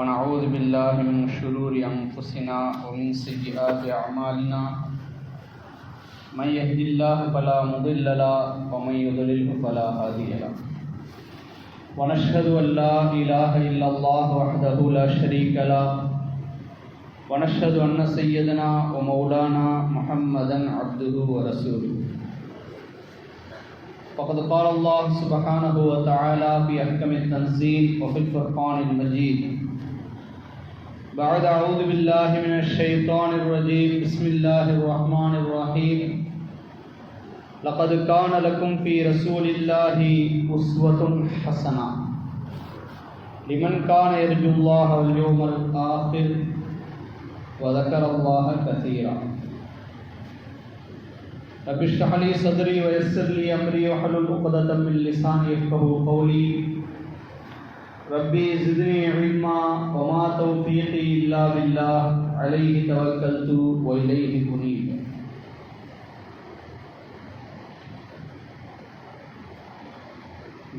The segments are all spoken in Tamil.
ونعوذ بالله من شرور أنفسنا ومن سيئات أعمالنا من يهد الله فلا مضل له ومن يضلله فلا هادي له. ونشهد أن لا إله إلا الله وحده لا شريك له. ونشهد أن سيدنا ومولانا محمدا عبده ورسوله فقد قال الله سبحانه وتعالى في أحكم التنزيل وفي الفرقان المجيد بعد أعوذ بالله من الشيطان الرجيم. بسم الله الرحمن الرحيم. لقد كان لكم في رسول الله أسوة حسنة. لمن كان يرجو الله واليوم الآخر وذكر الله كثيرا. رب اشرح لي صدري ويسر لي أمري واحلل عقدة من لساني يفقهوا قولي. ربي زدني علما وما توفيقي إلا بالله عليه توكلت وإليه أنيب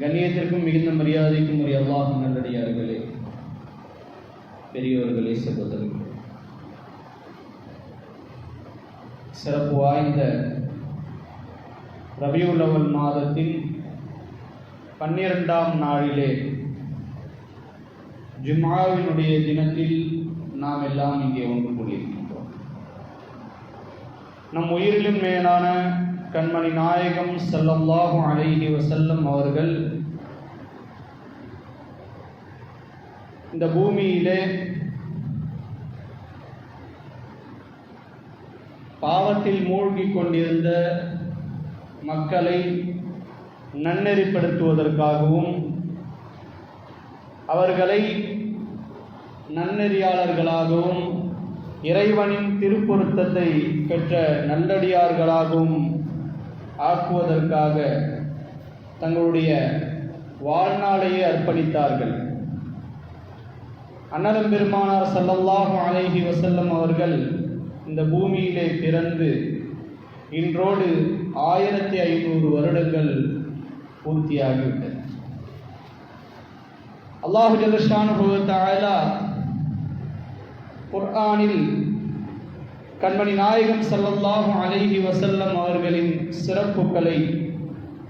கண்ணியத்திற்கும் மிகுந்த மரியாதைக்கும் உரிய அல்லாஹ் நல்லடியார்களே பெரியோர்களே சகோதரர்களே சிறப்பு வாய்ந்த ரபியுல்லவல் மாதத்தின் பன்னிரெண்டாம் நாளிலே ஜும்மாவினுடைய தினத்தில் நாம் எல்லாம் இங்கே ஒன்று கூடியிருக்கின்றோம். நம் உயிரிலும் மேலான கண்மணி நாயகம் செல்லம்லாகும் அழகி வசல்லம் அவர்கள் இந்த பூமியிலே பாவத்தில் மூழ்கிக் கொண்டிருந்த மக்களை நன்னெறிப்படுத்துவதற்காகவும் அவர்களை நன்னெறியாளர்களாகவும் இறைவனின் திருப்பொருத்தத்தை பெற்ற நல்லடியார்களாகவும் ஆக்குவதற்காக தங்களுடைய வாழ்நாளையே அர்ப்பணித்தார்கள். அன்னலம் பெருமானார் சல்லல்லாஹு அலைஹி வசல்லம் அவர்கள் இந்த பூமியிலே பிறந்து இன்றோடு ஆயிரத்தி ஐநூறு வருடங்கள் பூர்த்தியாகிவிட்டன அல்லாஹு ஜலஷானுபவத்தாலா குர்ஆனில் கண்மணி நாயகம் சல்லல்லாஹு அலைஹி வசல்லம் அவர்களின் சிறப்புகளை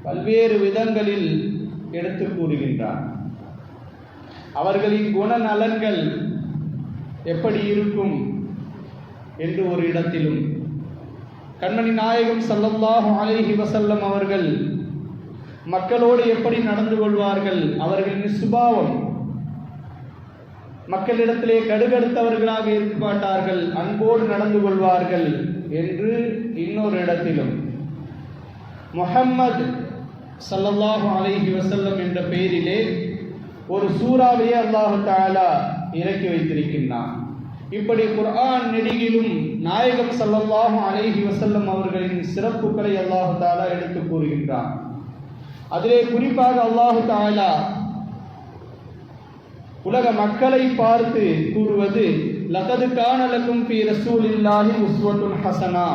பல்வேறு விதங்களில் எடுத்து கூறுகின்றார். அவர்களின் குணநலன்கள் எப்படி இருக்கும் என்று ஒரு இடத்திலும் கண்மணி நாயகம் சல்லல்லாஹு அலைஹி வசல்லம் அவர்கள் மக்களோடு எப்படி நடந்து கொள்வார்கள் அவர்களின் சுபாவம் மக்களிடத்திலே கடுகடுத்தவர்களாக இருக்க மாட்டார்கள் அன்போடு நடந்து கொள்வார்கள் என்று இன்னொரு இடத்திலும். முஹம்மது சல்லல்லாஹு அலைஹி வசல்லம் என்ற பெயரிலே ஒரு சூறாவையே அல்லாஹு தாலா இறக்கி வைத்திருக்கின்றான். இப்படி குர்ஆன் நெடுகிலும் நாயகம் சல்லல்லாஹு அலைஹி வசல்லம் அவர்களின் சிறப்புகளை அல்லாஹு தாலா எடுத்து கூறுகின்றான். அதிலே குறிப்பாக அல்லாஹு தாலா உலக மக்களை பார்த்து கூறுவது லகது காணலக்கும் பி ரசூலில்லாஹி உஸ்வத்துல் ஹசனா.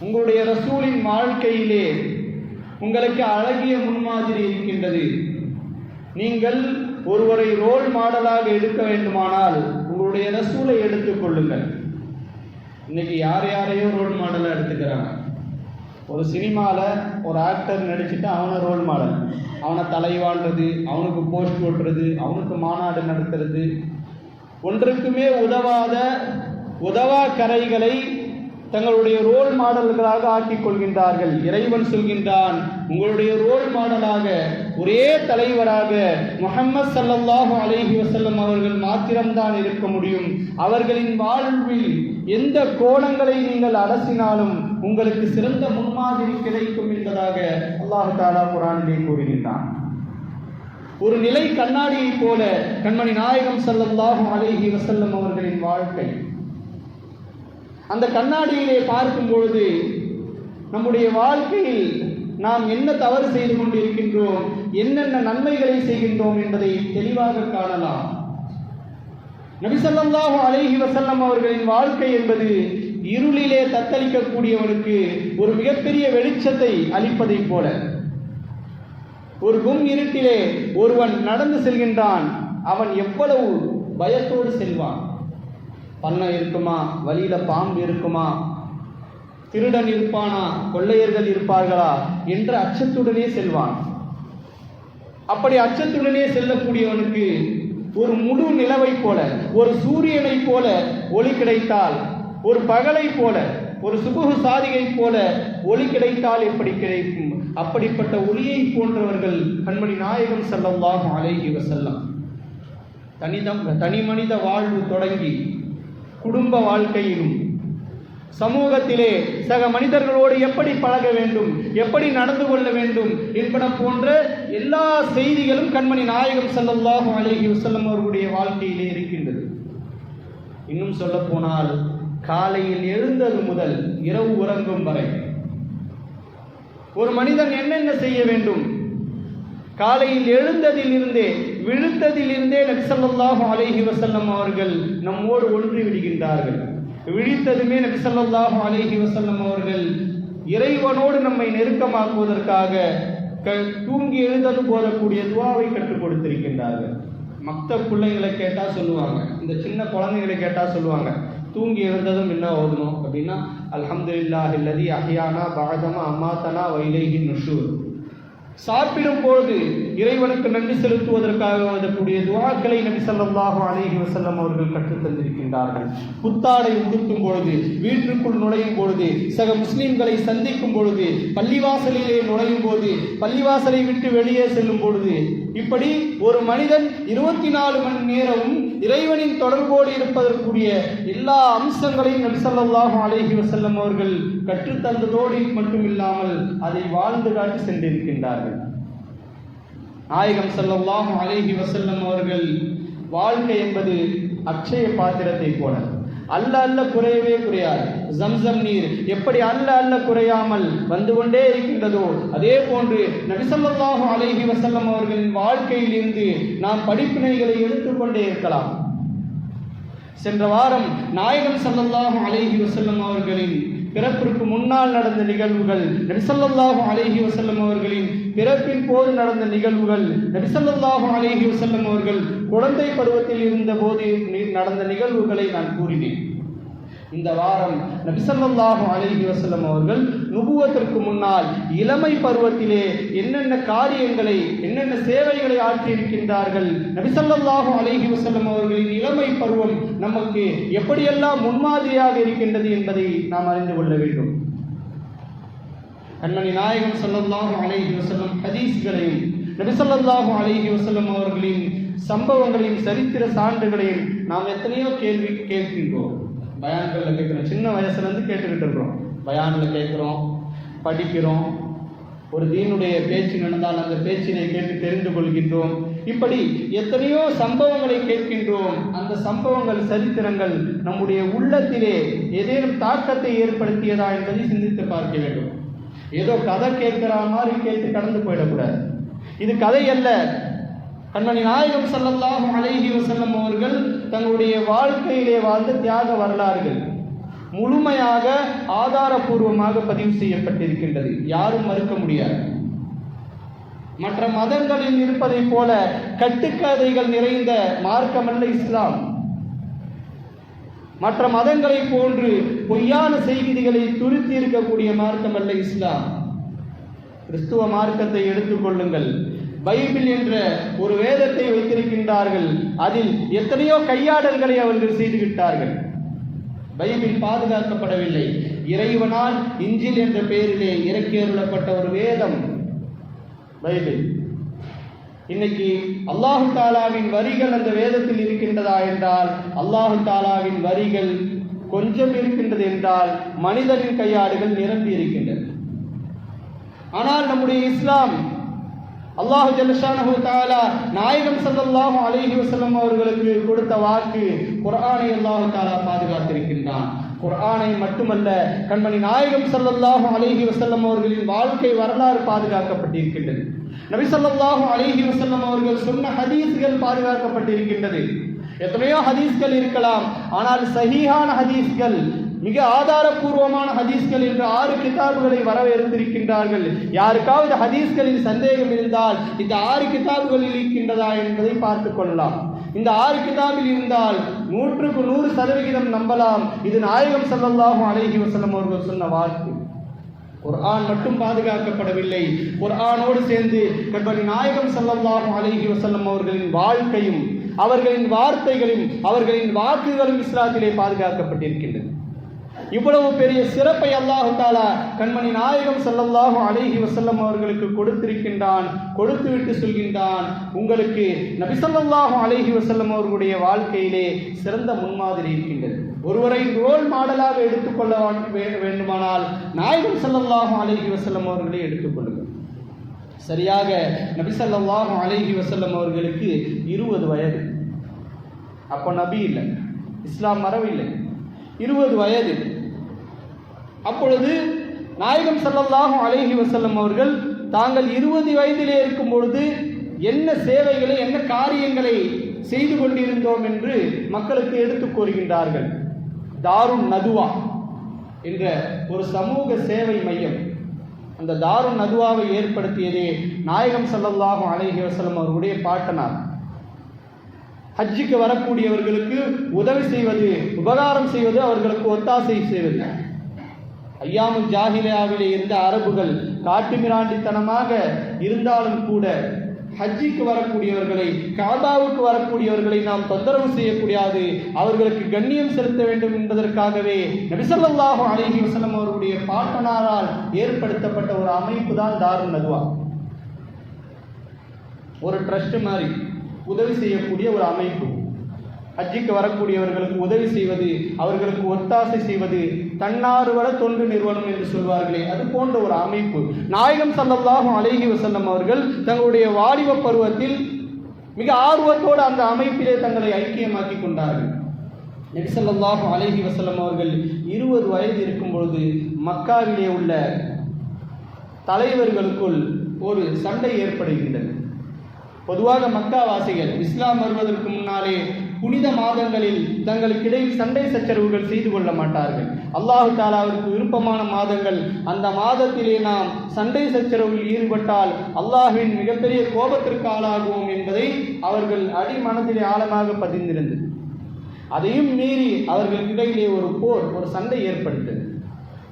உங்களுடைய ரசூலின் வாழ்க்கையிலே உங்களுக்கு அழகிய முன்மாதிரி இருக்கின்றது. நீங்கள் ஒருவரை ரோல் மாடலாக எடுக்க வேண்டுமானால் உங்களுடைய ரசூலை எடுத்துக் கொள்ளுங்கள். இன்னைக்கு யார் யாரையோ ரோல் மாடலாக எடுத்துக்கிறாங்க? ஒரு சினிமாவில் ஒரு ஆக்டர் நடிச்சுட்டு அவனை ரோல் மாடல் அவனை தலைவாண்டுறது அவனுக்கு போஸ்ட் ஓட்டுறது அவனுக்கு மாநாடு நடத்துறது. ஒன்றுக்குமே உதவாத உதவா கரைகளை தங்களுடைய ரோல் மாடல்களாக ஆக்கிக் கொள்கின்றார்கள் இறைவன் சொல்கின்றான் உங்களுடைய ரோல் மாடலாக ஒரே தலைவராக முகம்மது சல்லல்லாஹு அலஹி வசல்லம் அவர்கள் மாத்திரம்தான் இருக்க முடியும். அவர்களின் வாழ்வில் எந்த கோணங்களை நீங்கள் அரசினாலும் உங்களுக்கு சிறந்த முன்மாதிரி கிடைக்கும் என்பதாக அல்லாஹு தாலா குரானிலே கூறுகின்றான். ஒரு நிலை கண்ணாடியைப் போல கண்மணி நாயகம் சல்லல்லாஹு அலைஹி வசல்லம் அவர்களின் வாழ்க்கை அந்த கண்ணாடியிலே பார்க்கும் பொழுது நம்முடைய வாழ்க்கையில் நாம் என்ன தவறு செய்து கொண்டிருக்கின்றோம் என்னென்ன நன்மைகளை செய்கின்றோம் என்பதை தெளிவாக காணலாம். நபிசல்லாஹு அலைஹி வசல்லம் அவர்களின் வாழ்க்கை என்பது இருளிலே தத்தளிக்கக்கூடியவனுக்கு ஒரு மிகப்பெரிய வெளிச்சத்தை அளிப்பதைப் போல. ஒரு கும் இருட்டிலே ஒருவன் நடந்து செல்கின்றான் அவன் எவ்வளவு பயத்தோடு செல்வான். பண்ணை இருக்குமா? வழியில பாம்பு இருக்குமா? திருடன் இருப்பானா? கொள்ளையர்கள் இருப்பார்களா? என்ற அச்சத்துடனே செல்வான். அப்படி அச்சத்துடனே செல்லக்கூடியவனுக்கு ஒரு முழு நிலவை போல ஒரு சூரியனை போல ஒளி கிடைத்தால் ஒரு பகலை போல ஒரு சுபுகு சாதிகை போல ஒளி கிடைத்தால் எப்படி கிடைக்கும்? அப்படிப்பட்ட ஒளியை போன்றவர்கள் கண்மணி நாயகம் செல்லவாகும் அலைஹி செல்லம் தனிதம் தனி மனித வாழ்வு தொடங்கி குடும்ப வாழ்க்கையிலும். சமூகத்திலே சக மனிதர்களோடு எப்படி பழக வேண்டும் எப்படி நடந்து கொள்ள வேண்டும் என்பன போன்ற எல்லா செய்திகளும் கண்மணி நாயகம் செல்லல்லாகும் அழகி செல்லும் அவர்களுடைய வாழ்க்கையிலே இருக்கின்றது. இன்னும் சொல்ல போனால் காலையில் எழுந்தது முதல் இரவு உறங்கும் வரை ஒரு மனிதன் என்னென்ன செய்ய வேண்டும்? காலையில் எழுந்ததில் இருந்தே விழுத்ததிலிருந்தே நபிசல்லாஹு அலைஹி வசல்லம் அவர்கள் நம்மோடு ஒன்று விடுகின்றார்கள். விழித்ததுமே நபிசல்லாஹு அலைஹி வசல்லம் அவர்கள் இறைவனோடு நம்மை நெருக்கமாக்குவதற்காக க தூங்கி எழுதலும் போதக்கூடிய துவாவை கற்றுக் கொடுத்திருக்கின்றார்கள். மற்ற பிள்ளைங்களை கேட்டால் சொல்லுவாங்க. இந்த சின்ன குழந்தைங்களை கேட்டால் சொல்லுவாங்க. தூங்கி எழுந்ததும் என்ன ஓதணும்? அப்படின்னா அல்ஹம்துலில்லாஹி இல்லதி அஹ்யானா பஅதமா அம்மாத்தனா வைலைஹி நுஷூர். சாப்பிடும் பொழுது இறைவனுக்கு நன்றி செலுத்துவதற்காக வரக்கூடிய துவாக்களை நபி சல்லாஹு அலேஹி வசல்லம் அவர்கள் கற்றுத்தந்திருக்கின்றார்கள் புத்தாடை உடுத்தும் பொழுது வீட்டிற்குள் நுழையும் பொழுது சக முஸ்லிம்களை சந்திக்கும் பொழுது பள்ளிவாசலிலே நுழையும் போது பள்ளிவாசலை விட்டு வெளியே செல்லும் பொழுது இப்படி ஒரு மனிதன் இருபத்தி நாலு மணி நேரமும் இறைவனின் தொடர்போடு இருப்பதற்குரிய எல்லா அம்சங்களையும் நபி ஸல்லல்லாஹு வசல்லம் அவர்கள் கற்றுத்தந்ததோடு மட்டும் இல்லாமல் அதை வாழ்ந்து காட்டி சென்றிருக்கின்றார்கள். நாயகம் ஸல்லல்லாஹு அலைஹி வசல்லம் அவர்கள் வாழ்க்கை என்பது அக்ஷய பாத்திரத்தை போல. அல்ல அல்ல குறையவே குறையாது. ஜம்சம் நீர் எப்படி அல்ல அல்ல குறையாமல் வந்து கொண்டே இருக்கின்றதோ அதே போன்று நபிசல்லாஹு அலைஹி வசல்லம் அவர்களின் வாழ்க்கையில் இருந்து நாம் படிப்பினைகளை எடுத்துக்கொண்டே இருக்கலாம். சென்ற வாரம் நாயகம் ஸல்லல்லாஹு அலைஹி வசல்லம் அவர்களின் பிறப்பிற்கு முன்னால் நடந்த நிகழ்வுகள் நபிசல்லாஹு அலைஹி வசல்லம் அவர்களின் பிறப்பின் போது நடந்த நிகழ்வுகள் நபிசல்லாஹு அலைஹி வசல்லம் அவர்கள் குழந்தை பருவத்தில் இருந்த போது நி- நடந்த நிகழ்வுகளை நான் கூறினேன். இந்த வாரம் நபிசல்லாஹு அலைஹி வசலம் அவர்கள் நுபுவத்திற்கு முன்னால் இளமை பருவத்திலே என்னென்ன காரியங்களை என்னென்ன சேவைகளை ஆற்றியிருக்கின்றார்கள்? நபிசல்லாஹு அலைஹி வஸல்லம் அவர்களின் இளமை பருவம் நமக்கு எப்படியெல்லாம் முன்மாதிரியாக இருக்கின்றது என்பதை நாம் அறிந்து கொள்ள வேண்டும். கண்மணி நாயகம் ஸல்லல்லாஹு அலைஹி வஸல்லம் ஹதீஸ்களையும் நபி ஸல்லல்லாஹு அலைஹி அவர்களின் சம்பவங்களையும் சரித்திர சான்றுகளையும் நாம் எத்தனையோ கேள்வி கேட்கின்றோம். பயான்களில் கேட்குறோம். சின்ன வயசுலேருந்து கேட்டுக்கிட்டு இருக்கிறோம். பயானில் கேட்குறோம் படிக்கிறோம். ஒரு தீனுடைய பேச்சு நடந்தால் அந்த பேச்சினை கேட்டு தெரிந்து கொள்கின்றோம். இப்படி எத்தனையோ சம்பவங்களை கேட்கின்றோம். அந்த சம்பவங்கள் சரித்திரங்கள் நம்முடைய உள்ளத்திலே ஏதேனும் தாக்கத்தை ஏற்படுத்தியதா என்பதை சிந்தித்து பார்க்க வேண்டும். ஏதோ கதை கேட்கிற மாதிரி கேட்டு கடந்து போயிடக்கூடாது. இது கதை அல்ல. கண்மணி நாயகம் ஸல்லல்லாஹு அலைஹி வஸல்லம் அவர்கள் தங்களுடைய வாழ்க்கையிலே வாழ்ந்த தியாக வரலாறுகள் முழுமையாக ஆதாரபூர்வமாக பதிவு செய்யப்பட்டிருக்கின்றது. யாரும் மறுக்க முடியாது. மற்ற மதங்களில் இருப்பதைப் போல கட்டுக்கதைகள் நிறைந்த மார்க்கமல்ல இஸ்லாம். மற்ற மதங்களைப் போன்று பொய்யான செய்திகளை துருத்தி இருக்கக்கூடிய மார்க்கமல்ல இஸ்லாம். கிறிஸ்துவ மார்க்கத்தை எடுத்துக்கொள்ளுங்கள் பைபிள் என்ற ஒரு வேதத்தை வைத்திருக்கின்றார்கள். அதில் எத்தனையோ கையாடல்களை அவர்கள் செய்துவிட்டார்கள். பைபிள் பாதுகாக்கப்படவில்லை. இறைவனால் இஞ்சில் என்ற பெயரிலே இறக்கி அருளப்பட்ட ஒரு வேதம். பைபிள். இன்னைக்கு அல்லாஹு தாலாவின் வரிகள் அந்த வேதத்தில் இருக்கின்றதா என்றால் அல்லாஹு தாலாவின் வரிகள் கொஞ்சம் இருக்கின்றது என்றால் மனிதனின் கையாடுகள் நிரம்பி இருக்கின்றது ஆனால் நம்முடைய இஸ்லாம் அல்லாஹு ஜல்லஷானஹு தாலா நாயகம் ஸல்லல்லாஹு அலைஹி வஸல்லம் அவர்களுக்கு கொடுத்த வாக்கு குர்ஆனை அல்லாஹு தாலா பாதுகாத்திருக்கின்றான். குர்ஆனை மட்டுமல்ல கண்மணி நாயகம் ஸல்லல்லாஹு அலைஹி வசல்லம் அவர்களின் வாழ்க்கை வரலாறு பாதுகாக்கப்பட்டிருக்கின்றது. நபி ஸல்லல்லாஹு அலைஹி வசல்லம் அவர்கள் சொன்ன ஹதீஸ்கள் பாதுகாக்கப்பட்டிருக்கின்றது. எத்தனையோ ஹதீஸ்கள் இருக்கலாம் ஆனால் சஹீஹான ஹதீஸ்கள் மிக ஆதாரபூர்வமான ஹதீஸ்கள் என்று ஆறு கிதாபுகளை வரவேற்பிருக்கின்றார்கள் யாருக்காவது ஹதீஸ்களில் சந்தேகம் இருந்தால் இந்த ஆறு கிதாபுகளில் இருக்கின்றதா என்பதை பார்த்துக் கொள்ளலாம். இந்த ஆறு கிதாபில் இருந்தால் நூற்றுக்கு நூறு சதவிகிதம் நம்பலாம். இது நாயகம் செல்லல்லாகும் அழகி வசலம் அவர்கள் சொன்ன வாக்கு. குர்ஆன் மட்டும் பாதுகாக்கப்படவில்லை. குர்ஆனோடு சேர்ந்து கண்பணி நாயகம் செல்லல்லாகும் அழகி வசல்லம் அவர்களின் வாழ்க்கையும் அவர்களின் வார்த்தைகளும் அவர்களின் வாக்குகளும் இஸ்லாத்திலே பாதுகாக்கப்பட்டிருக்கின்றன. இவ்வளவு பெரிய சிறப்பை அல்லாஹு தாலா கண்மணி நாயகம் ஸல்லல்லாஹு அழகி வசல்லம் அவர்களுக்கு கொடுத்திருக்கின்றான் கொடுத்துவிட்டு சொல்கின்றான். உங்களுக்கு நபி அழகி வசல்லம் அவர்களுடைய வாழ்க்கையிலே சிறந்த முன்மாதிரி இருக்கின்றது. ஒருவரை ரோல் மாடலாக எடுத்துக்கொள்ள வே- வேண்டுமானால் நாயகம் ஸல்லல்லாஹு அழகி வசல்லம் அவர்களை எடுத்துக்கொள்ளுங்கள் சரியாக நபி அழகி வசல்லம் அவர்களுக்கு இருபது வயது. அப்போ நபி இல்லை. இஸ்லாம் மரவில்லை இருபது வயது. அப்பொழுது நாயகம் செல்லல்லாகும் அழகி வசல்லம் அவர்கள் தாங்கள் இருபது வயதிலே இருக்கும் பொழுது என்ன சேவைகளை என்ன காரியங்களை செய்து கொண்டிருந்தோம் என்று மக்களுக்கு எடுத்து கூறுகின்றார்கள். தாருண் நதுவா என்ற ஒரு சமூக சேவை மையம். அந்த தாருண் நதுவாவை ஏற்படுத்தியதே நாயகம் ஸல்லல்லாஹு அலைஹி வஸல்லம் அவர்களுடைய பாட்டனார். ஹஜ்ஜுக்கு வரக்கூடியவர்களுக்கு உதவி செய்வது உபகாரம் செய்வது அவர்களுக்கு ஒத்தாசை செய்வது. ஐயாமுல் ஜாஹிலியாவிலே இருந்த அரபுகள் காட்டுமிராண்டித்தனமாக இருந்தாலும் கூட ஹஜ்ஜிக்கு வரக்கூடியவர்களை காபாவுக்கு வரக்கூடியவர்களை நாம் தொந்தரவு செய்யக்கூடாது. அவர்களுக்கு கண்ணியம் செலுத்த வேண்டும் என்பதற்காகவே நபிசல்லாஹு அலஹி வசலம் அவருடைய பாட்டனாரால் ஏற்படுத்தப்பட்ட ஒரு அமைப்பு தான் தாரு நதுவா. ஒரு ட்ரஸ்ட் மாதிரி உதவி செய்யக்கூடிய ஒரு அமைப்பு. ஹஜ்ஜிக்கு வரக்கூடியவர்களுக்கு உதவி செய்வது அவர்களுக்கு ஒத்தாசை செய்வது தன்னார்வல தொண்டு நிறுவனம் என்று சொல்வார்களே அது போன்ற ஒரு அமைப்பு. நாயகம் சல்லல்லாஹும் அழகி வசல்லம் அவர்கள் தங்களுடைய வாலிப பருவத்தில் மிக ஆர்வத்தோடு அந்த அமைப்பிலே தங்களை ஐக்கியமாக்கி கொண்டார்கள். நெரிசல்லாஹும் அழகி வசல்லம் அவர்கள் இருபது வயது இருக்கும் பொழுது மக்காவிலே உள்ள தலைவர்களுக்குள் ஒரு சண்டை ஏற்படுகின்றது. பொதுவாக மக்காவாசிகள் இஸ்லாம் வருவதற்கு முன்னாலே புனித மாதங்களில் தங்களுக்கிடையில் சண்டை சச்சரவுகள் செய்து கொள்ள மாட்டார்கள். அல்லாஹு தாலாவிற்கு விருப்பமான மாதங்கள். அந்த மாதத்திலே நாம் சண்டை சச்சரவில் ஈடுபட்டால் அல்லாஹின் மிகப்பெரிய கோபத்திற்கு ஆளாகுவோம் என்பதை அவர்கள் அடிமனத்திலே ஆழமாக பதிந்திருந்தது. அதையும் மீறி அவர்களுக்கிடையிலே ஒரு போர் ஒரு சண்டை ஏற்பட்டது.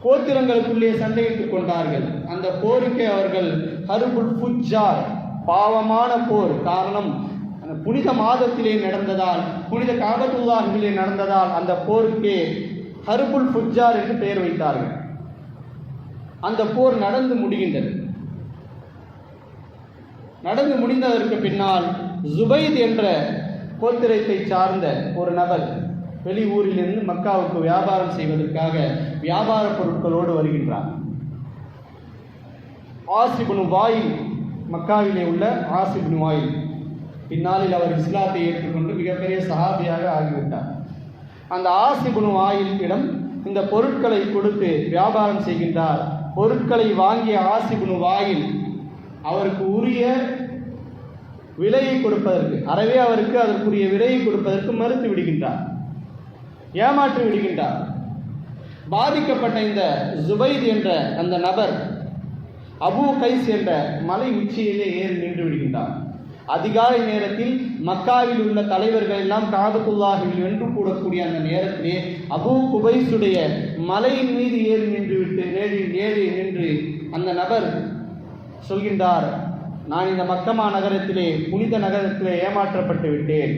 கோத்திரங்களுக்குள்ளே சண்டையிட்டுக் கொண்டார்கள். அந்த போருக்கு அவர்கள் ஹருபுல் ஃபுஜார் பாவமான போர். காரணம் புனித மாதத்திலே நடந்ததால் புனித காபத்துல்லாஹிலே நடந்ததால் அந்த போருக்கு ஹர்புல் ஃபுஜார் என்று பெயர் வைத்தார்கள். அந்த போர் நடந்து முடிகின்றது. நடந்து முடிந்ததற்கு பின்னால் ஜுபைத் என்ற கோத்திரத்தை சார்ந்த ஒரு நபர் வெளி ஊரிலிருந்து மக்காவுக்கு வியாபாரம் செய்வதற்காக வியாபார பொருட்களோடு வருகின்றார். ஆசிபுனு வாயில் மக்காவிலே உள்ள ஆசிபுனு வாயில். பின்னாளில் அவர் இஸ்லாத்தை ஏற்றுக்கொண்டு மிகப்பெரிய சஹாபியாக ஆகிவிட்டார். அந்த ஆசிபுனு வாயிலிடம் இந்த பொருட்களை கொடுத்து வியாபாரம் செய்கின்றார். பொருட்களை வாங்கிய ஆசிபுனு வாயில் அவருக்கு உரிய விலையை கொடுப்பதற்கு அறவே அவருக்கு அதற்குரிய விலையை கொடுப்பதற்கு மறுத்து விடுகின்றார். ஏமாற்றி விடுகின்றார். பாதிக்கப்பட்ட இந்த ஜுபைத் என்ற அந்த நபர் அபூ கைஸ் என்ற மலை உச்சியிலே ஏறி நின்று விடுகின்றார். அதிகாலை நேரத்தில் மக்காவில் உள்ள தலைவர்கள் எல்லாம் காபத்துல்லாஹில் என்று கூடக்கூடிய அந்த நேரத்திலே அபூ குபைஸுடைய மலையின் மீது ஏறி நின்று விட்டு ஏறி ஏறி நின்று அந்த நபர் சொல்கின்றார் நான் இந்த மக்கமா நகரத்திலே புனித நகரத்திலே ஏமாற்றப்பட்டு விட்டேன்.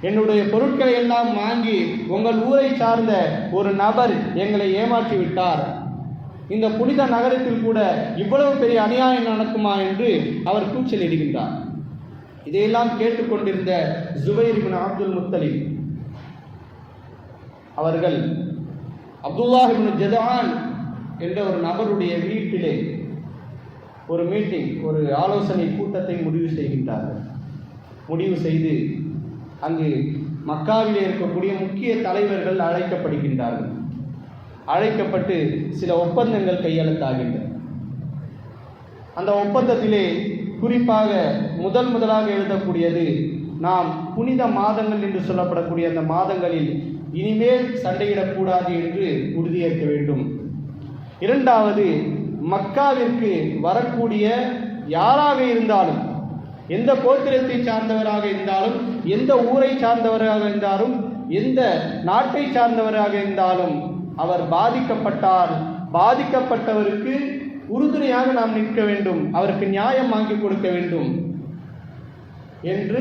என்னுடைய பொருட்களை எல்லாம் வாங்கி உங்கள் ஊரை சார்ந்த ஒரு நபர் எங்களை ஏமாற்றி விட்டார். இந்த புனித நகரத்தில் கூட இவ்வளவு பெரிய அநியாயம் நடக்குமா? என்று அவர் கூச்சலிடுகின்றார். இதையெல்லாம் கேட்டுக்கொண்டிருந்த ஜுபைர் இபின் அப்துல் முத்தலி அவர்கள் அப்துல்லாஹ் இபின் ஜதான் என்ற ஒரு நபருடைய வீட்டிலே ஒரு மீட்டிங் ஒரு ஆலோசனை கூட்டத்தை முடிவு செய்கின்றார்கள். முடிவு செய்து அங்கு மக்காவிலே இருக்கக்கூடிய முக்கிய தலைவர்கள் அழைக்கப்படுகின்றார்கள். அழைக்கப்பட்டு சில ஒப்பந்தங்கள் கையெழுத்தாகின்றன. அந்த ஒப்பந்தத்திலே குறிப்பாக முதல் முதலாக எழுதக்கூடியது நாம் புனித மாதங்கள் என்று சொல்லப்படக்கூடிய அந்த மாதங்களில் இனிமேல் சண்டையிடக்கூடாது என்று உறுதியேற்க வேண்டும். இரண்டாவது மக்காவிற்கு வரக்கூடிய யாராக இருந்தாலும் எந்த கோத்திரத்தை சார்ந்தவராக இருந்தாலும் எந்த ஊரை சார்ந்தவராக இருந்தாலும் எந்த நாட்டை சார்ந்தவராக இருந்தாலும் அவர் பாதிக்கப்பட்டால் பாதிக்கப்பட்டவருக்கு உறுதுணையாக நாம் நிற்க வேண்டும். அவருக்கு நியாயம் வாங்கி கொடுக்க வேண்டும். என்று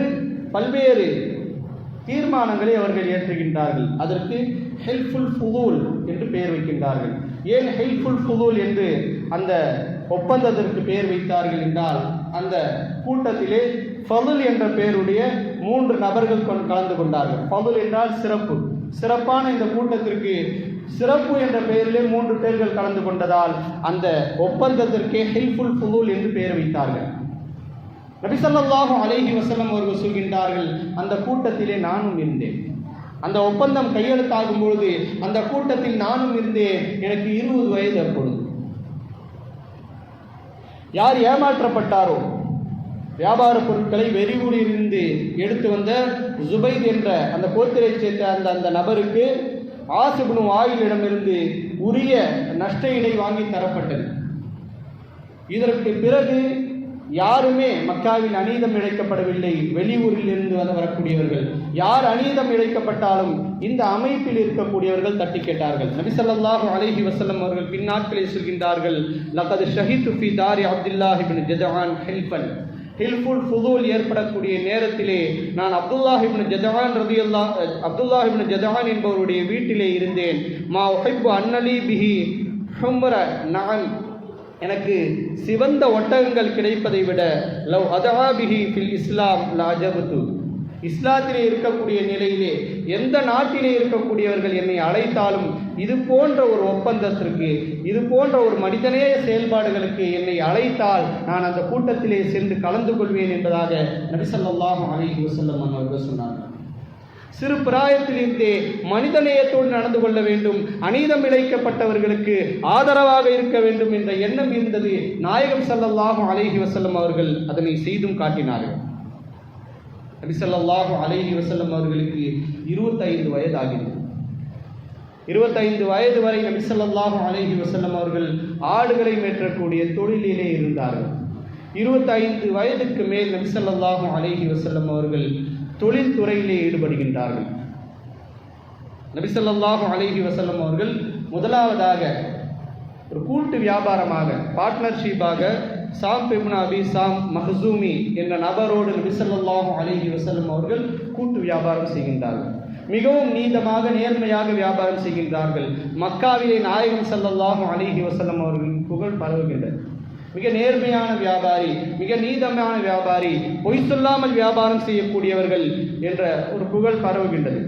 பல்வேறு தீர்மானங்களை அவர்கள் ஏற்றுகின்றார்கள் அதற்கு ஹெல்ப்ஃபுல் ஃபுதூல் என்று பெயர் வைக்கின்றார்கள். ஏன் ஹெல்ப்ஃபுல் ஃபுதூல் என்று அந்த ஒப்பந்தத்திற்கு பெயர் வைத்தார்கள் என்றால் அந்த கூட்டத்திலே ஃபதுல் என்ற பெயருடைய மூன்று நபர்கள் கலந்து கொண்டார்கள். ஃபதுல் என்றால் சிறப்பு. சிறப்பான இந்த கூட்டத்திற்கு சிறப்பு என்ற பெயரிலே மூன்று பேர்கள் கலந்து கொண்டதால் அந்த ஒப்பந்தத்திற்கே ஹெல்ப்ஃபுல் ஃபுதூல் என்று பெயர் வைத்தார்கள். நபி ஸல்லல்லாஹு வசலம் அவர்கள் சொல்கின்றார்கள் அந்த கூட்டத்திலே நானும் இருந்தேன். அந்த ஒப்பந்தம் கையெழுத்தாகும் பொழுது அந்த கூட்டத்தில் நானும் இருந்தேன். எனக்கு இருபது வயது அப்பொழுது. யார் ஏமாற்றப்பட்டாரோ வியாபார பொருட்களை வெறிகுடியிலிருந்து எடுத்து வந்த ஜுபைத் என்ற அந்த கோத்திரை சேர்ந்த அந்த அந்த நபருக்கு ஆசிபுனு வாயிலிடமிருந்து உரிய நஷ்ட இடை வாங்கி தரப்பட்டது. இதற்கு பிறகு யாருமே மக்காவில் அநீதம் இழைக்கப்படவில்லை. வெளியூரில் இருந்து வரக்கூடியவர்கள். யார் அநீதம் இழைக்கப்பட்டாலும் இந்த அமைப்பில் இருக்கக்கூடியவர்கள் தட்டி கேட்டார்கள். நபிசல்லாஹு அலஹி வசல்லம் அவர்கள் பின்னாட்களை சொல்கின்றார்கள் லகது ஷஹித் ஃபி தாரி அப்துல்லாஹ் ஜஜஹான் ஹெல்பன் ஹில்ஃபுல் ஃபுதூல் ஏற்படக்கூடிய நேரத்திலே நான் அப்துல்லாஹ் ஜஜஹான் ஜதஆன் ரதியல்லாஹ் அப்துல்லாஹ் இப்னு என்பவருடைய வீட்டிலே இருந்தேன். மா ஒஹைப்பு அன்னலி பிஹி ஹும்ர நான் எனக்கு சிவந்த ஒட்டகங்கள் கிடைப்பதை விட லவ் அதஹாபிஹி ஃபில் இஸ்லாம் லாஜபத்து இஸ்லாத்திலே இருக்கக்கூடிய நிலையிலே எந்த நாட்டிலே இருக்கக்கூடியவர்கள் என்னை அழைத்தாலும் இது போன்ற ஒரு ஒப்பந்தத்திற்கு இது போன்ற ஒரு மனிதநேய செயல்பாடுகளுக்கு என்னை அழைத்தால் நான் அந்த கூட்டத்திலே சென்று கலந்து கொள்வேன் என்பதாக நபிசல்லாஹு அலைஹி வசல்லம் அவர்கள் சொன்னார்கள். சிறு பிராயத்திலிருந்தே மனிதநேயத்தோடு நடந்து கொள்ள வேண்டும் அநீதம் இழைக்கப்பட்டவர்களுக்கு ஆதரவாக இருக்க வேண்டும் என்ற எண்ணம் இருந்தது. நாயகம் ஸல்லல்லாஹு அலைஹி வசல்லம் அவர்கள் அதனை செய்தும் காட்டினார்கள். நபிசல்லாஹு அலைஹி வசல்லம் அவர்களுக்கு இருபத்தைந்து வயதாகிறது. இருபத்தைந்து வயது வரை நபிசல்லாஹு அலைஹி வசல்லம் அவர்கள் ஆடுகளை மேற்றக்கூடிய தொழிலிலே இருந்தார்கள். இருபத்தைந்து வயதுக்கு மேல் நபிசல்லாஹு அலைஹி வசல்லம் அவர்கள் தொழில்துறையிலே ஈடுபடுகின்றார்கள். நபிசல்லாஹு அலைஹி வசல்லம் அவர்கள் முதலாவதாக ஒரு கூட்டு வியாபாரமாக பார்ட்னர்ஷிப்பாக சாம் இப்னு அபி சாம் மஹசூமி என்ற நபரோடு நபி அலிஹி அலைஹி அவர்கள் கூட்டு வியாபாரம் செய்கின்றார்கள். மிகவும் நீதமாக நேர்மையாக வியாபாரம் செய்கின்றார்கள். மக்காவிலே நாயகம் ஸல்லல்லாஹு அலிஹி வஸல்லம் அவர்களின் புகழ் பரவுகின்றது. மிக நேர்மையான வியாபாரி மிக நீதமான வியாபாரி பொய் சொல்லாமல் வியாபாரம் செய்யக்கூடியவர்கள் என்ற ஒரு புகழ் பரவுகின்றது.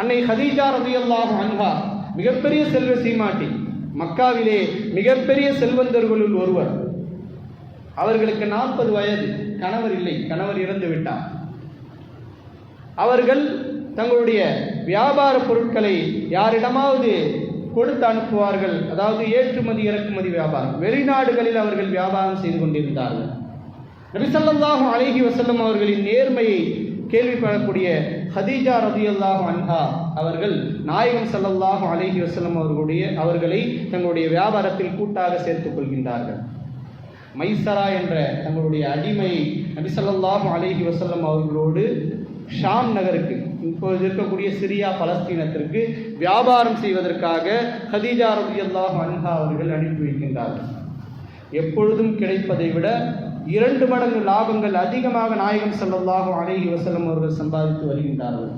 அன்னை ஹதீஜா ரதியல்லாஹு அன்ஹா மிகப்பெரிய செல்வ சீமாட்டி மக்காவிலே மிகப்பெரிய செல்வந்தர்களுள் ஒருவர். அவர்களுக்கு நாற்பது வயது. கணவர் இல்லை. கணவர் இறந்து விட்டார். அவர்கள் தங்களுடைய வியாபார பொருட்களை யாரிடமாவது கொடுத்து அனுப்புவார்கள். அதாவது ஏற்றுமதி இறக்குமதி வியாபாரம். வெளிநாடுகளில் அவர்கள் வியாபாரம் செய்து கொண்டிருந்தார்கள். நபி அழகி வசல்லம் அவர்களின் நேர்மையை கேள்விப்படக்கூடிய ஹதீஜா ரதியல்லாஹு அன்ஹா அவர்கள் நாயகம் ஸல்லல்லாஹு அழகி வசல்லம் அவர்களுடைய அவர்களை தங்களுடைய வியாபாரத்தில் கூட்டாக சேர்த்துக் கொள்கின்றார்கள். மைசரா என்ற தங்களுடைய அடிமை நபி ஸல்லல்லாஹு வசல்லம் அவர்களோடு ஷாம் நகருக்கு இப்போது இருக்கக்கூடிய சிரியா பலஸ்தீனத்திற்கு வியாபாரம் செய்வதற்காக ஹதீஜா ரலியல்லாஹு அன்ஹா அவர்கள் அனுப்பி வைக்கின்றார்கள். எப்பொழுதும் கிடைப்பதை விட இரண்டு மடங்கு லாபங்கள் அதிகமாக நாயகம் ஸல்லல்லாஹு அழகி வசலம் அவர்கள் சம்பாதித்து வருகின்றார்கள்.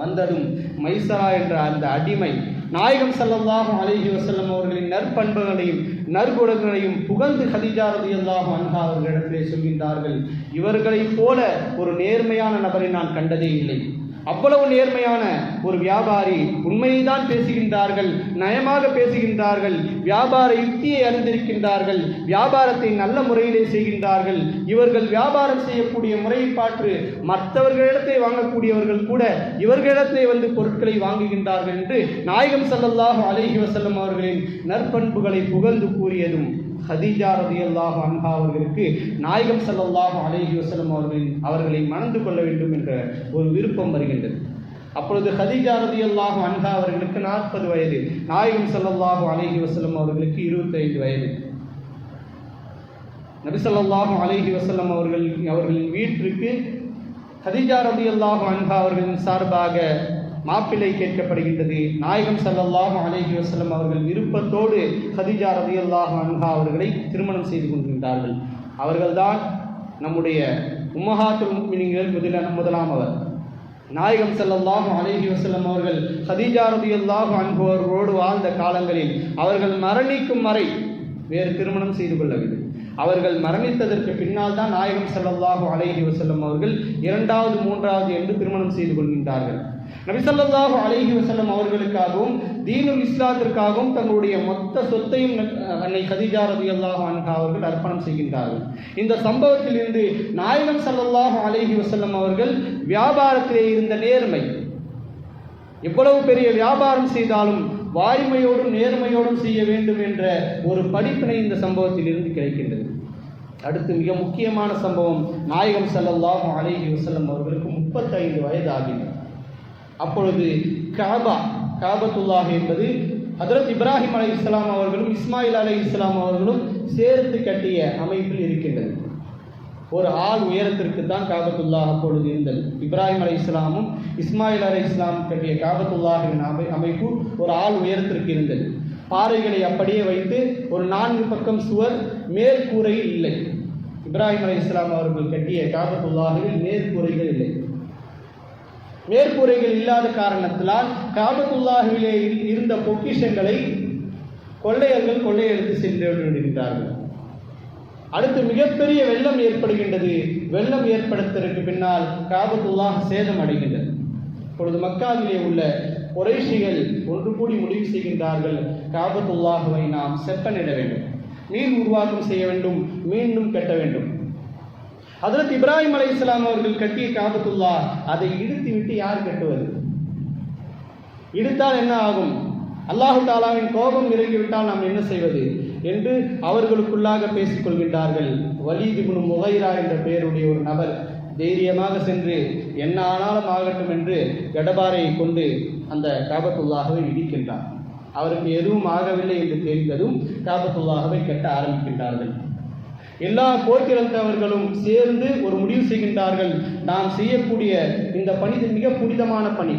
வந்ததும் மைசரா என்ற அந்த அடிமை நாயகம் ஸல்லல்லாஹு அழகி வசல்லம் அவர்களின் நற்பண்புகளையும் நற்குணங்களையும் புகழ்ந்து ஹதீஜா அல்லாஹ் அன்ஹா அவர்களிடத்திலே சொல்கின்றார்கள். இவர்களைப் போல ஒரு நேர்மையான நபரை நான் கண்டதே இல்லை. அவ்வளவு நேர்மையான ஒரு வியாபாரி உண்மையைதான் பேசுகின்றார்கள் நயமாக பேசுகின்றார்கள் வியாபார யுக்தியை அறிந்திருக்கின்றார்கள் வியாபாரத்தை நல்ல முறையிலே செய்கின்றார்கள். இவர்கள் வியாபாரம் செய்யக்கூடிய முறையை பாற்று மற்றவர்களிடத்தை வாங்கக்கூடியவர்கள் கூட இவர்களிடத்தை வந்து பொருட்களை வாங்குகின்றார்கள் என்று நாயகம் சல்லல்லாஹு அலைஹி வசல்லம் அவர்களின் நற்பண்புகளை புகழ்ந்து கூறியதும் ஹதீஜா ரதியல்லாஹு அன்ஹா அவர்களுக்கு நாயகம் ஸல்லல்லாஹு அலேஹி வசலம் அவர்களின் அவர்களை மணந்து கொள்ள வேண்டும் என்ற ஒரு விருப்பம் வருகின்றது. அப்பொழுது ஹதீஜா ரதியல்லாஹு அன்ஹா அவர்களுக்கு நாற்பது வயது நாயகம் செல்லல்லாஹு அலேஹி வசலம் அவர்களுக்கு இருபத்தைந்து வயது. நபிசல்லாஹு அலேஹி வசல்லம் அவர்கள் அவர்களின் வீட்டிற்கு ஹதீஜா ரலியல்லாஹு அன்ஹா அவர்களின் சார்பாக மாப்பிள்ளை கேட்கப்படுகின்றது. நாயகம் ஸல்லல்லாஹு அலேஹி வசலம் அவர்கள் விருப்பத்தோடு ஹதிஜா ரலியல்லாஹு அன்ஹா அவர்களை திருமணம் செய்து கொண்டிருந்தார்கள். அவர்கள்தான் நம்முடைய உம்மஹாத்துல் முஃமினீன்கள் முதல முதலாம் அவர். நாயகம் ஸல்லல்லாஹு அலேஹி வஸல்லம் அவர்கள் ஹதீஜா ரலியல்லாஹு அன்ஹு வாழ்ந்த காலங்களில் அவர்கள் மரணிக்கும் வரை வேறு திருமணம் செய்து கொள்ளவில்லை. அவர்கள் மரணித்ததற்கு பின்னால் தான் நாயகம் செல்லல்லாகும் அலேஹி வசல்லம் அவர்கள் இரண்டாவது மூன்றாவது என்று திருமணம் செய்து கொள்கின்றார்கள். நபிசல்லாஹு அலஹி வசல்லம் அவர்களுக்காகவும் தீனுல் இஸ்லாத்திற்காகவும் தங்களுடைய மொத்த சொத்தையும் அன்னை அன்னை கதீஜா ரலியல்லாஹு அன்ஹா அவர்கள் அர்ப்பணம் செய்கின்றார்கள். இந்த சம்பவத்தில் இருந்து நாயகம் சல்லாஹு அலஹி வசல்லம் அவர்கள் வியாபாரத்திலே இருந்த நேர்மை எவ்வளவு பெரிய வியாபாரம் செய்தாலும் வாய்மையோடும் நேர்மையோடும் செய்ய வேண்டும் என்ற ஒரு படிப்பினை இந்த சம்பவத்தில் இருந்து கிடைக்கின்றது. அடுத்து மிக முக்கியமான சம்பவம் நாயகம் சல்லாஹு அலஹி வசல்லம் அவர்களுக்கு முப்பத்தைந்து வயது ஆகின்றது. அப்பொழுது காபா காபத்துல்லாஹ் என்பது ஹதரத் இப்ராஹிம் அலை இஸ்லாம் அவர்களும் இஸ்மாயில் அலை இஸ்லாம் அவர்களும் சேர்த்து கட்டிய அமைப்பில் இருக்கின்றது ஒரு ஆள் உயரத்திற்கு தான் காபத்துல்லாஹ் அப்பொழுது இருந்தது. இப்ராஹிம் அலை இஸ்லாமும் இஸ்மாயில் அலை இஸ்லாம் கட்டிய காபத்துல்லாஹின் அமை அமைப்பு ஒரு ஆள் உயரத்திற்கு இருந்தது. பாறைகளை அப்படியே வைத்து ஒரு நான்கு பக்கம் சுவர் மேற்கூரையில் இல்லை. இப்ராஹிம் அலை இஸ்லாம் அவர்கள் கட்டிய காபத்துல்லாஹில் மேற்கூரைகள் இல்லை. மேற்கூரைகள் இல்லாத காரணத்தினால் காபத்துல்லாஹிலே இருந்த பொக்கிஷங்களை கொள்ளையர்கள் கொள்ளையடித்து சென்று விடுகின்றார்கள். அடுத்து மிகப்பெரிய வெள்ளம் ஏற்படுகின்றது. வெள்ளம் ஏற்படுத்ததற்கு பின்னால் காபத்துல்லாஹ் சேதம் அடைகின்றது. இப்பொழுது மக்காவிலே உள்ள குறைஷிகள் ஒன்று கூடி முடிவு செய்கின்றார்கள். காபத்துல்லாஹுவை நாம் செப்பனிட வேண்டும். மீன் உருவாக்கம் செய்ய வேண்டும். மீண்டும் கட்ட வேண்டும். ஹதரத் இப்ராஹிம் அலை இஸ்லாம் அவர்கள் கட்டிய காபத்துல்லா அதை இடித்து விட்டு யார் கட்டுவது? இடுத்தால் என்ன ஆகும்? அல்லாஹு தாலாவின் கோபம் இறங்கிவிட்டால் நாம் என்ன செய்வது? என்று அவர்களுக்குள்ளாக பேசிக் கொள்கின்றார்கள். வலீத் முகைரா என்ற பெயருடைய ஒரு நபர் தைரியமாக சென்று என்ன ஆனாலும் ஆகட்டும் என்று கடபாரை கொண்டு அந்த காபத்துள்ளாகவே இடிக்கின்றார். அவருக்கு எதுவும் ஆகவில்லை என்று தெரிந்ததும் காபத்துள்ளாகவே கட்ட ஆரம்பிக்கின்றார்கள். எல்லா கோத்திரத்தவர்களும் சேர்ந்து ஒரு முடிவு செய்கின்றார்கள். நாம் செய்யக்கூடிய இந்த பணி மிக புனிதமான பணி.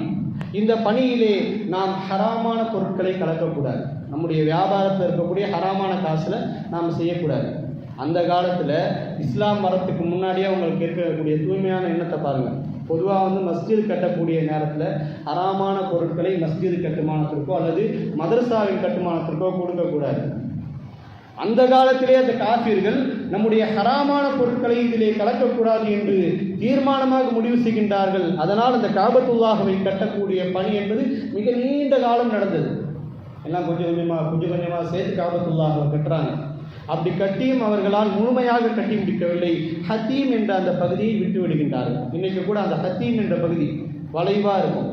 இந்த பணியிலே நாம் ஹராமான பொருட்களை கலக்கக்கூடாது. நம்முடைய வியாபாரத்தில் இருக்கக்கூடிய ஹராமான காசில் நாம் செய்யக்கூடாது. அந்த காலத்தில் இஸ்லாம் வரத்துக்கு முன்னாடியே அவங்களுக்கு இருக்கக்கூடிய தூய்மையான எண்ணத்தை பாருங்கள் பொதுவாக வந்து மஸ்ஜித் கட்டக்கூடிய நேரத்தில் ஹராமான பொருட்களை மஸ்ஜித் கட்டுமானத்திற்கோ அல்லது மதரசாவின் கட்டுமானத்திற்கோ கொடுக்கக்கூடாது. அந்த காலத்திலே அந்த காஃபிர்கள் நம்முடைய ஹராமான பொருட்களை இதிலே கலக்கக்கூடாது என்று தீர்மானமாக முடிவு செய்கின்றார்கள். அதனால் அந்த காபத்துல்லாஹவை கட்டக்கூடிய பணி என்பது மிக நீண்ட காலம் நடந்தது. எல்லாம் கொஞ்சம் கொஞ்சமாக கொஞ்சம் கொஞ்சமாக சேர்த்து காபத்துல்லாஹவை கட்டுறாங்க. அப்படி கட்டியும் அவர்களால் முழுமையாக கட்டி முடிக்கவில்லை. ஹத்தீம் என்ற அந்த பகுதியை விட்டு விடுகின்றார்கள். இன்றைக்கு கூட அந்த ஹத்தீம் என்ற பகுதி வளைவாக இருக்கும்.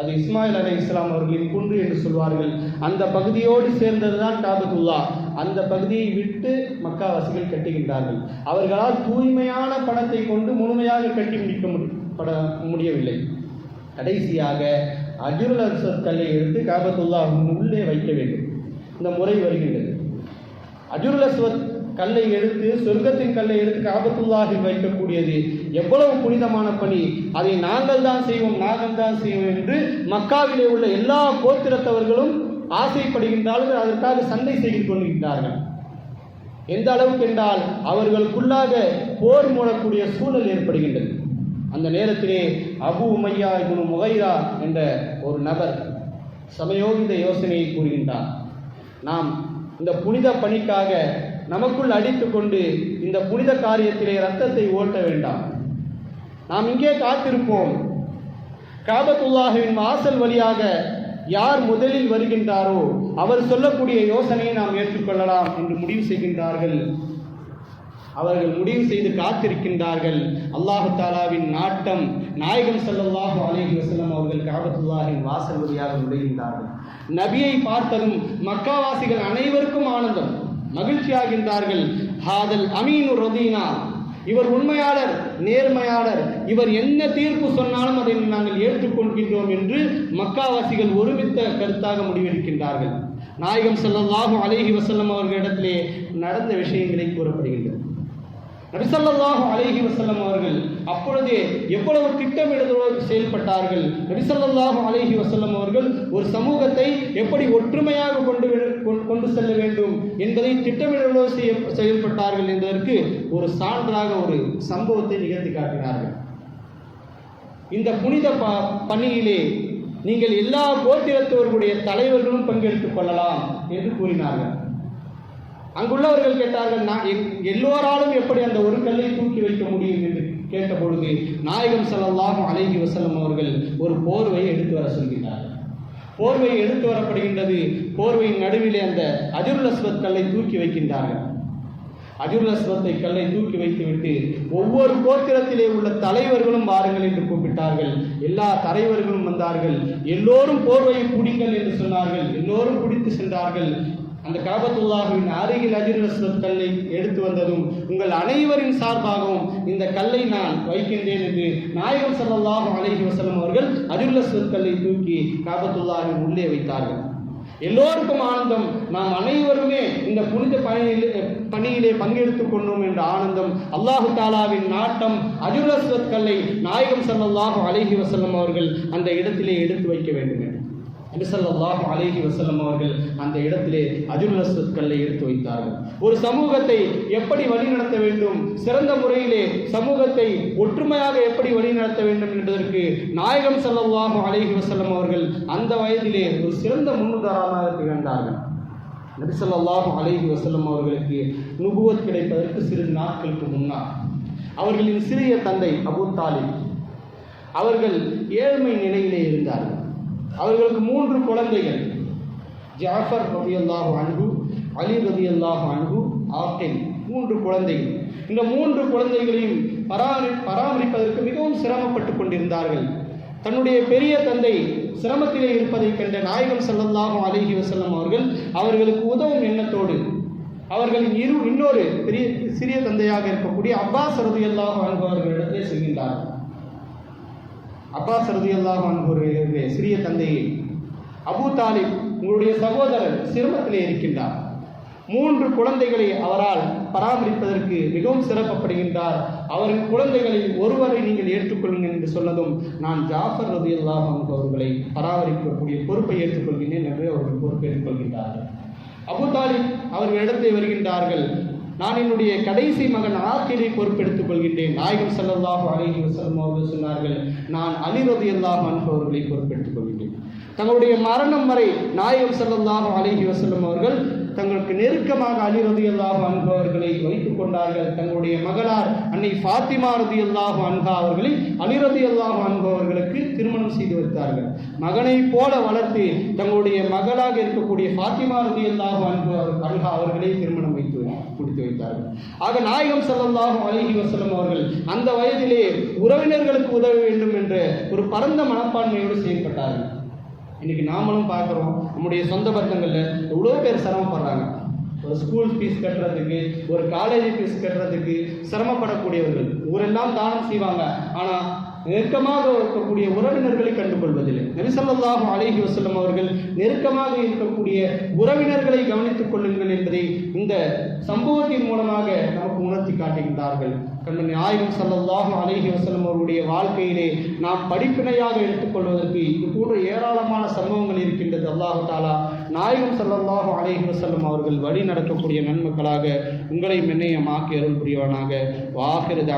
அது இஸ்மாயில் அலை இஸ்லாம் அவர்களின் குன்று என்று சொல்வார்கள். அந்த பகுதியோடு சேர்ந்தது தான் காபத்துல்லா அந்த பகுதியை விட்டு மக்காவாசிகள் கட்டுகின்றார்கள். அவர்களால் தூய்மையான பணத்தை கொண்டு முழுமையாக கட்டி முடிக்க முடி- பட முடியவில்லை. கடைசியாக அஜுருல் கல்லை எடுத்து காபத்துல்லா உள்ளே வைக்க வேண்டும். இந்த முறை வருகின்றது. அஜுருல் அஸ்வத் கல்லை எடுத்து சொர்க்கத்தின் கல்லை எடுத்து காபத்துல்லாஹில் வைக்கக்கூடியது எவ்வளவு புனிதமான பணி. அதை நாங்கள் தான் செய்வோம் நாங்கள் தான் செய்வோம் என்று மக்காவிலே உள்ள எல்லா கோத்திரத்தவர்களும் ஆசைப்படுகின்றார்கள் அதற்காக சண்டை செய்து கொள்கின்றார்கள் எந்த அளவுக்கு என்றால் அவர்களுக்குள்ளாக போர் மூடக்கூடிய சூழல் ஏற்படுகின்றது. அந்த நேரத்திலே அபு உமையா இப்னு முகைரா என்ற ஒரு நபர் சமயோகித யோசனையை கூறுகின்றார். நாம் இந்த புனித பணிக்காக நமக்குள் அடித்துக்கொண்டு இந்த புனித காரியத்திலே ரத்தத்தை ஓட்ட வேண்டாம். நாம் இங்கே காத்திருப்போம். காபத்துல்லாஹுவின் வாசல் வழியாக யார் முதலில் வருகின்றாரோ அவர் சொல்லக்கூடிய யோசனையை நாம் ஏற்றுக்கொள்ளலாம் என்று முடிவு செய்கின்றார்கள். அவர்கள் முடிவு செய்து காத்திருக்கின்றார்கள். அல்லாஹு தாலாவின் நாட்டம் நாயகம் செல்லல்லாஹு அலேஹி வசலம் அவர்கள் காபத்துல்லாஹின் வாசல் வழியாக நுழைகின்றார்கள். நபியை பார்த்ததும் மக்காவாசிகள் அனைவருக்கும் ஆனந்தம் மகிழ்ச்சியாகின்றார்கள். ஹாதல் அமீனு ரதீனா இவர் உண்மையாளர் நேர்மையாளர். இவர் என்ன தீர்ப்பு சொன்னாலும் அதை நாங்கள் ஏற்றுக்கொள்கின்றோம் என்று மக்காவாசிகள் ஒருமித்த கருத்தாக முடிவெடுக்கின்றார்கள். நாயகம் ஸல்லல்லாஹு அலைஹி வசல்லம் அவர்களிடத்திலே நடந்த விஷயங்களை கூறப்படுகின்றது நபிசல்லாஹு அலேஹி வசல்லம் அவர்கள் அப்பொழுதே எவ்வளவு திட்டமிடுதலோடு செயல்பட்டார்கள். நபிசல்லாஹு அலேஹி வசல்லம் அவர்கள் ஒரு சமூகத்தை எப்படி ஒற்றுமையாக கொண்டு கொண்டு செல்ல வேண்டும் என்பதை திட்டமிடுதலோடு செய்ய செயல்பட்டார்கள் என்பதற்கு ஒரு சான்றாக ஒரு சம்பவத்தை நிகழ்த்தி காட்டினார்கள். இந்த புனித ப பணியிலே நீங்கள் எல்லா கோத்திரத்தவர்களுடைய தலைவர்களும் பங்கெடுத்துக் கொள்ளலாம் என்று கூறினார்கள். அங்குள்ளவர்கள் கேட்டார்கள் நான் எல்லோராலும் எப்படி அந்த ஒரு கல்லை தூக்கி வைக்க முடியும்? என்று கேட்டபொழுது நாயகம் செல்லலாம் அழகி வசலம் அவர்கள் ஒரு போர்வையை எடுத்து வர சொல்கிறார். போர்வை எடுத்து வரப்படுகின்றது. போர்வையின் நடுவிலே அந்த அஜுருல் அஸ்வத் கல்லை தூக்கி வைக்கின்றார்கள். அஜுருல் அஸ்வத்தை கல்லை தூக்கி வைத்துவிட்டு ஒவ்வொரு கோத்திரத்திலே உள்ள தலைவர்களும் வாருங்கள் என்று கூப்பிட்டார்கள். எல்லா தலைவர்களும் வந்தார்கள். எல்லோரும் போர்வையை பிடிங்கள் என்று சொன்னார்கள். எல்லோரும் பிடித்து சென்றார்கள். அந்த காபத்துல்லாஹுவின் அருகில் அஜுருல் கல்லை எடுத்து வந்ததும் உங்கள் அனைவரின் சார்பாகவும் இந்த கல்லை நான் வைக்கின்றேன் என்று நாயகம் சல்லாஹும் அலஹி வசலம் அவர்கள் அஜுருல் கல்லை தூக்கி காபத்துல்லாஹின் உள்ளே வைத்தார்கள். எல்லோருக்கும் ஆனந்தம். நாம் அனைவருமே இந்த புனித பணியில் பணியிலே பங்கெடுத்துக் கொண்டோம் என்ற ஆனந்தம். அல்லாஹு தாலாவின் நாட்டம் அஜுல் கல்லை நாயகம் ஸல்லல்லாஹு அலஹி வஸல்லம் அவர்கள் அந்த இடத்திலே எடுத்து வைக்க வேண்டும் என்று. நபி அலேஹி வசல்லம் அவர்கள் அந்த இடத்திலே அஜுல் அஸ்வத் கல்லை எடுத்து வைத்தார்கள். ஒரு சமூகத்தை எப்படி வழிநடத்த வேண்டும்? சிறந்த முறையிலே சமூகத்தை ஒற்றுமையாக எப்படி வழிநடத்த வேண்டும் என்பதற்கு நாயகம் சல்லாஹ் அலேஹி வசல்லம் அவர்கள் அந்த வயதிலே ஒரு சிறந்த முன்னுதாரணமாக திகழ்ந்தார்கள். நபிசல்லாஹ் அலேஹி வசல்லம் அவர்களுக்கு நுகுவத் கிடைப்பதற்கு சிறிது நாட்களுக்கு முன்னால் அவர்களின் சிறிய தந்தை அபு தாலிப் அவர்கள் ஏழ்மை நிலையிலே இருந்தார்கள். அவர்களுக்கு மூன்று குழந்தைகள். ஜாஃபர் ரதியல்லாஹு அன்பு அலி ரதியல்லாஹு அன்பு ஆக்கின் மூன்று குழந்தைகள். இந்த மூன்று குழந்தைகளையும் பராமரி பராமரிப்பதற்கு மிகவும் சிரமப்பட்டு கொண்டிருந்தார்கள். தன்னுடைய பெரிய தந்தை சிரமத்திலே இருப்பதைக் கண்ட நாயகம் செல்லல்லாகும் அழகி வசல்லம் அவர்கள் அவர்களுக்கு உதவும் எண்ணத்தோடு அவர்களின் இரு இன்னொரு பெரிய சிறிய தந்தையாக இருக்கக்கூடிய அப்பாஸ் ரதியல்லாக அன்ஹு செல்கின்றார்கள். அப்பாஸ் ரதியல்லாஹு அன்ஹு அவர்களுடைய சிறிய தந்தையை அபு தாலிப் உங்களுடைய சகோதரர் சிரமத்திலே இருக்கின்றார். மூன்று குழந்தைகளை அவரால் பராமரிப்பதற்கு மிகவும் சிறப்பப்படுகின்றார். அவரின் குழந்தைகளில் ஒருவரை நீங்கள் ஏற்றுக்கொள்ளுங்கள் என்று சொன்னதும் நான் ஜாஃபர் ரதி அல்லாஹ் அவர்களை பராமரிக்கக்கூடிய பொறுப்பை ஏற்றுக்கொள்கிறேன் என்று அவர்கள் பொறுப்பை கொள்கின்றார்கள் அபு தாலிப் அவர்கள் இடத்தை வருகின்றார்கள் நான் என்னுடைய கடைசி மகன் ஆக்கிரை பொறுப்பெடுத்துக் கொள்கின்றேன். நாயகம் ஸல்லல்லாஹு அழகி வஸல்லம் அவர்கள் சொன்னார்கள் நான் அலி எல்லாம் அன்பவர்களை பொறுப்பெடுத்துக் கொள்கின்றேன். தங்களுடைய மரணம் வரை நாயகம் ஸல்லல்லாஹு அழகி வஸல்லம் அவர்கள் தங்களுக்கு நெருக்கமாக அலிரது எல்லாம் அன்பவர்களை வைத்துக் கொண்டார்கள். தங்களுடைய மகளார் அன்னை ஃபாத்திமா ரதி எல்லாம் அன்பா அவர்களை அலிரது எல்லாம் அன்பவர்களுக்கு திருமணம் செய்து வைத்தார்கள். மகனைப் போல வளர்த்து தங்களுடைய மகளாக இருக்கக்கூடிய ஃபாத்திமா ரதி எல்லாம் அன்பு அன்ஹா அவர்களை திருமணம் வைத்து வைத்தார்கள் ஆக நாயகம் ஸல்லல்லாஹு அழகி வசலம் அவர்கள் அந்த வயதிலே உறவினர்களுக்கு உதவ வேண்டும் என்று ஒரு பரந்த மனப்பான்மையோடு செயல்பட்டார்கள். இன்னைக்கு நாமளும் பார்க்குறோம் நம்முடைய சொந்த பந்தங்களில் எவ்வளோ பேர் சிரமப்படுறாங்க. ஒரு ஸ்கூல் ஃபீஸ் கட்டுறதுக்கு ஒரு காலேஜ் ஃபீஸ் கட்டுறதுக்கு சிரமப்படக்கூடியவர்கள். ஊரெல்லாம் தானம் செய்வாங்க. ஆனால் நெருக்கமாக இருக்கக்கூடிய உறவினர்களை கண்டுகொள்வதில்லை. நபி அலஹி வசல்லம் அவர்கள் நெருக்கமாக இருக்கக்கூடிய உறவினர்களை கவனித்துக் கொள்ளுங்கள் என்பதை இந்த சம்பவத்தின் மூலமாக நமக்கு உணர்த்தி காட்டுகின்றார்கள். கண்ணு ஆயுதம் சல்லாஹு அலஹி வசலம் அவருடைய வாழ்க்கையிலே நாம் படிப்பினையாக எடுத்துக்கொள்வதற்கு இது போன்ற ஏராளமான சம்பவங்கள் இருக்கின்றது. அல்லாஹு தாலா நாயகம் சல்லாஹு அலஹி வசல்லம் அவர்கள் வழி நடக்கக்கூடிய நன்மக்களாக உங்களை மென்னையமாக்கி அருள் புரிவானாக. வாகிறது